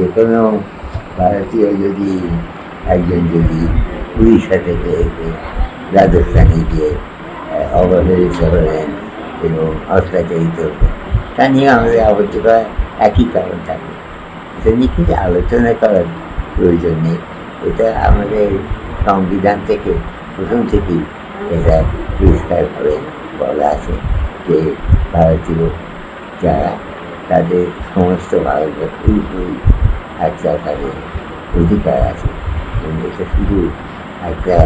যে কোনো ভারতীয় যদি একজন যদি উড়িষ্যা থেকে এসে রাজস্থানে গিয়ে অবহেলিত হলেন এবং অত্যাচারিত হলেন, তা নিয়ে আমাদের করার একই কারণ থাকে। এটা নিয়ে কিছু আলোচনা করার প্রয়োজন নেই। এটা আমাদের সংবিধান থেকে, প্রথম থেকেই এটা পরিষ্কারভাবে বলা আছে যে ভারতীয় যারা তাদের সমস্ত ভারতের পুরোপুরি একটা তাদের অধিকার আছে। এটা শুধু একটা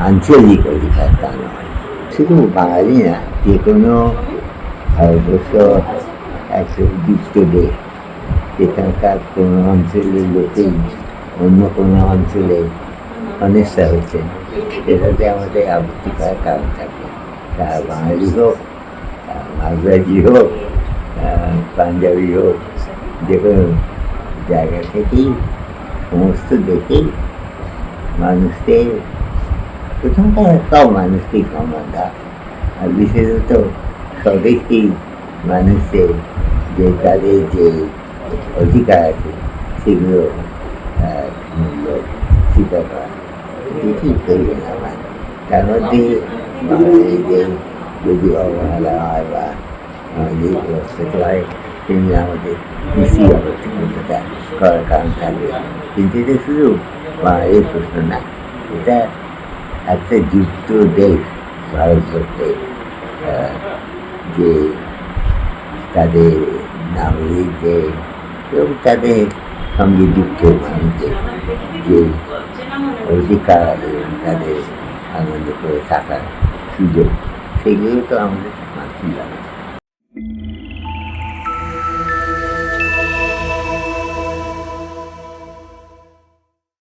আঞ্চলিক অধিকার তা নয় শুধু বাঙালি না যে কোনো ভারতবর্ষ একটা যুক্ত দেশ এখানকার কোনো অঞ্চলের লোকেই অন্য কোনো অঞ্চলে অনিষ্টা হচ্ছে। এটাতে আমাদের আপত্তি করার কারণ থাকে। তা বাঙালি হোক আহ, হোক পাঞ্জাবি হোক যে কোনো জায়গা থেকেই, সমস্ত দেশেই মানুষদের প্রথমটা সব মানুষকেই সম্মান আর বিশেষত স্বদেশী মানুষের যে তাদের যে অধিকার আছে, সেগুলো মূল্য স্বীকার করা। এটি প্রয়োজন আমার। তার মধ্যে বাঙালিদের যদি অবহেলা হয় বা আমাদের প্রস্তুত হয় তেমনি আমাদের কৃষি অবস্থিততা করার কারণ থাকবে কিন্তু এটা শুধু বাঙালির প্রশ্ন না এটা একটা যুক্ত দেশ ভারতবর্ষে যে তাদের নাগরিকদের এবং তাদের সঙ্গে যুক্ত মানুষদের যে অধিকার এবং তাদের আনন্দ করে থাকার সুযোগ সেগুলো তো আমাদের মাতৃভাষা